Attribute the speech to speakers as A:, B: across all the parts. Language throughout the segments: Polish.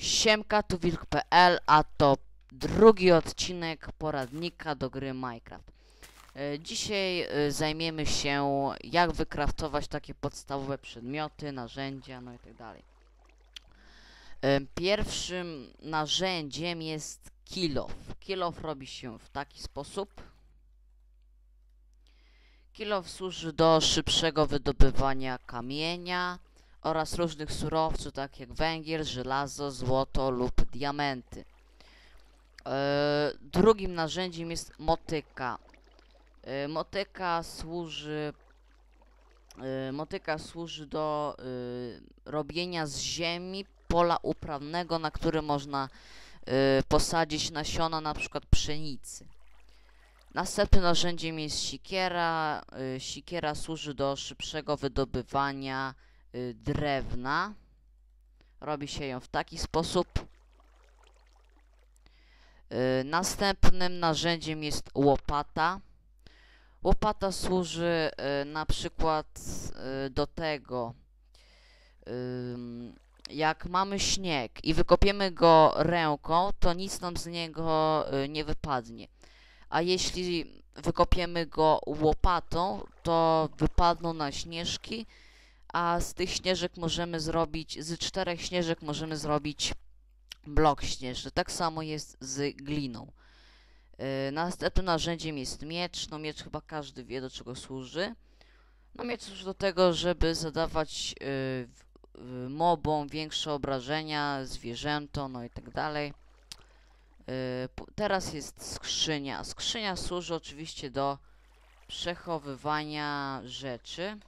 A: Siemka, tu wilk.pl, a to drugi odcinek poradnika do gry Minecraft. E, Dzisiaj e, zajmiemy się jak wykraftować takie podstawowe przedmioty, narzędzia, no i tak dalej. E, Pierwszym narzędziem jest kilof. Kilof robi się w taki sposób. Kilof służy do szybszego wydobywania kamienia, oraz różnych surowców, tak jak węgiel, żelazo, złoto lub diamenty. E, drugim narzędziem jest motyka. E, motyka służy e, motyka służy do robienia z ziemi pola uprawnego, na którym można posadzić nasiona na przykład pszenicy. Następnym narzędziem jest sikiera. Sikiera służy do szybszego wydobywania drewna. Robi się ją w taki sposób. Y, Następnym narzędziem jest łopata. Łopata służy y, na przykład y, do tego, jak mamy śnieg i wykopiemy go ręką, to nic nam z niego y, nie wypadnie. A jeśli wykopiemy go łopatą, to wypadną na śnieżki, a z tych śnieżek możemy zrobić, z czterech śnieżek możemy zrobić blok śnieżny. Tak samo jest z gliną. Yy, następnym narzędziem jest miecz. No miecz chyba każdy wie do czego służy. No miecz służy do tego, żeby zadawać yy, yy, mobom większe obrażenia, zwierzętom, no i tak dalej. Yy, teraz jest skrzynia. Skrzynia służy oczywiście do przechowywania rzeczy.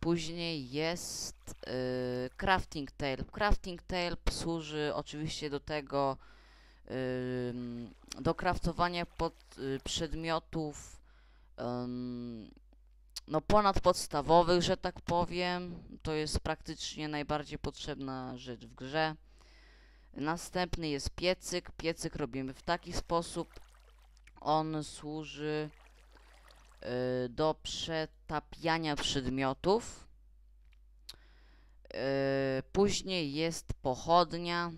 A: Później jest y, crafting table. Crafting table służy oczywiście do tego, do craftowania pod, y, przedmiotów ym, no ponadpodstawowych, że tak powiem. To jest praktycznie najbardziej potrzebna rzecz w grze. Następny jest piecyk. Piecyk robimy w taki sposób. On służy do przetapiania przedmiotów. Y, Później jest pochodnia.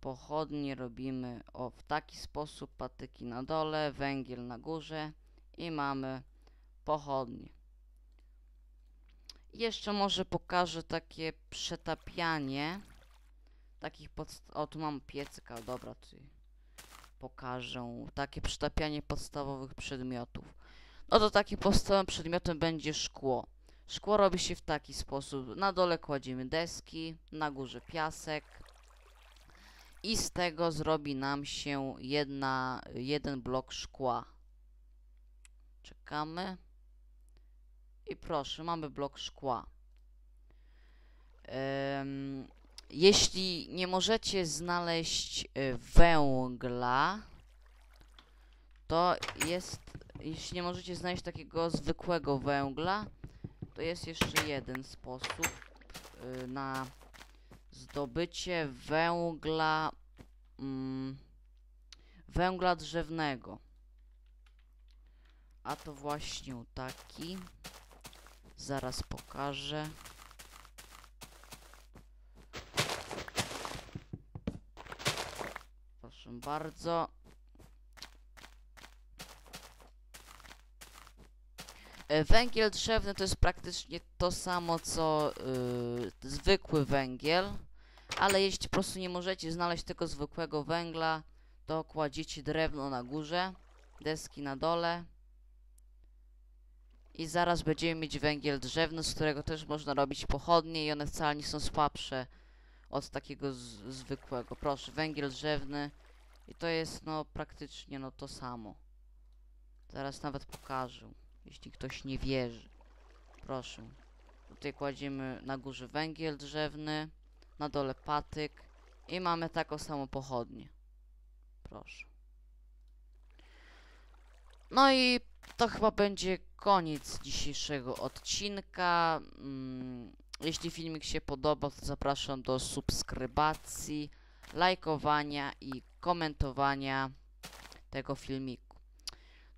A: Pochodnie robimy o, w taki sposób, patyki na dole, węgiel na górze i mamy pochodnie. Jeszcze może pokażę takie przetapianie takich O, tu mam piecyka, dobra, pokażę. Takie przetapianie podstawowych przedmiotów. No to takim podstawowym przedmiotem będzie szkło. Szkło robi się w taki sposób. Na dole kładziemy deski, na górze piasek. I z tego zrobi nam się jedna, jeden blok szkła. Czekamy. I proszę, mamy blok szkła. Em, jeśli nie możecie znaleźć y, węgla, to jest jeśli nie możecie znaleźć takiego zwykłego węgla, to jest jeszcze jeden sposób y, na zdobycie węgla mm, węgla drzewnego. A to właśnie taki. Zaraz pokażę. Proszę bardzo. Węgiel drzewny to jest praktycznie to samo co y, zwykły węgiel, ale jeśli po prostu nie możecie znaleźć tego zwykłego węgla, to kładziecie drewno na górze, deski na dole i zaraz będziemy mieć węgiel drzewny, z którego też można robić pochodnie i one wcale nie są słabsze od takiego zwykłego. Proszę, węgiel drzewny i to jest no praktycznie no to samo. Zaraz nawet pokażę jeśli ktoś nie wierzy. Proszę. Tutaj kładziemy na górze węgiel drzewny, na dole patyk i mamy taką samą pochodnię. Proszę. No i to chyba będzie koniec dzisiejszego odcinka. Mm, Jeśli filmik się podoba, to zapraszam do subskrybacji, lajkowania i komentowania tego filmiku.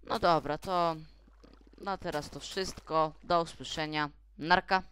A: No dobra, to na teraz to wszystko. Do usłyszenia. Narka.